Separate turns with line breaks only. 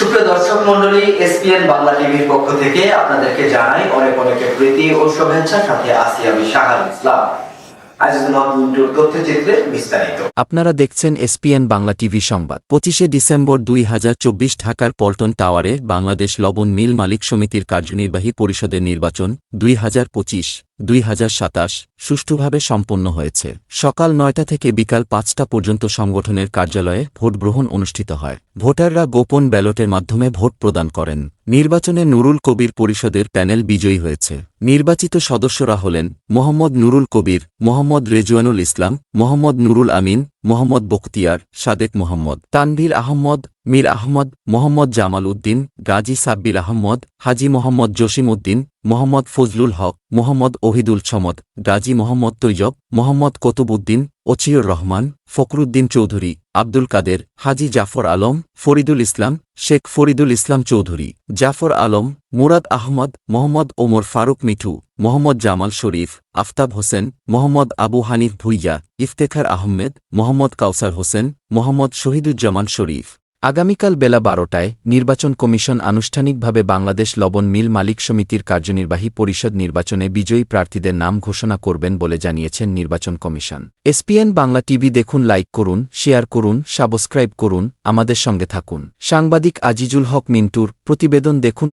সুপ্রিয় দর্শক মন্ডলী এসপিএন বাংলা টিভির পক্ষ থেকে আপনাদেরকে জানাই অনেক অনেক প্রীতি ও শুভেচ্ছা। সাথে আসি আমি শাহাল ইসলাম।
আপনারা দেখছেন এসপিএন বাংলা টিভি সংবাদ। পঁচিশে ডিসেম্বর দুই হাজার চব্বিশ ঢাকার পল্টন টাওয়ারে বাংলাদেশ লবণ মিল মালিক সমিতির কার্যনির্বাহী পরিষদের নির্বাচন, দুই হাজার পঁচিশ। দুই হাজার সাতাশ সুষ্ঠুভাবে সম্পন্ন হয়েছে। সকাল নয়টা থেকে বিকাল পাঁচটা পর্যন্ত সংগঠনের কার্যালয়ে ভোট গ্রহণ অনুষ্ঠিত হয়। ভোটাররা গোপন ব্যালটের মাধ্যমে ভোট প্রদান করেন। নির্বাচনে নুরুল কবির পরিষদের প্যানেল বিজয়ী হয়েছে। নির্বাচিত সদস্যরা হলেন মোহাম্মদ নুরুল কবির, মোহাম্মদ রেজুয়ানুল ইসলাম, মোহাম্মদ নুরুল আমিন মোহাম্মদ বখতিয়ার সাদেক মোহাম্মদ, তানভীর আহমদ, মীর আহমদ, মোহাম্মদ জামাল উদ্দিন, গাজী সাব্বির আহমদ, হাজি মোহাম্মদ জসিম উদ্দিন, মোহাম্মদ ফজলুল হক, মোহাম্মদ ওহিদুল ছমদ, গাজী মোহাম্মদ তৈজব মোহাম্মদ কতুবুদ্দিন ওচিউর রহমান ফকরুদ্দিন চৌধুরী, আব্দুল কাদের, হাজি জাফর আলম, ফরিদুল ইসলাম, শেখ ফরিদুল ইসলাম চৌধুরী, জাফর আলম, মুরাদ আহমদ, মোহাম্মদ ওমর ফারুক মিঠু, মোহাম্মদ জামাল শরীফ, আফতাব হোসেন, মোহাম্মদ আবু হানিফ ভুইয়া, ইফতেখার আহমেদ, মোহাম্মদ কাউসার হোসেন, মোহাম্মদ শহীদুজ্জামান শরীফ। আগামীকাল বেলা বারোটায় নির্বাচন কমিশন আনুষ্ঠানিকভাবে বাংলাদেশ লবণ মিল মালিক সমিতির কার্যনির্বাহী পরিষদ নির্বাচনে বিজয়ী প্রার্থীদের নাম ঘোষণা করবেন বলে জানিয়েছেন নির্বাচন কমিশন। এসপিএন বাংলা টিভি দেখুন, লাইক করুন, শেয়ার করুন, সাবস্ক্রাইব করুন, আমাদের সঙ্গে থাকুন। সাংবাদিক আজিজুল হক মিন্টুর প্রতিবেদন দেখুন।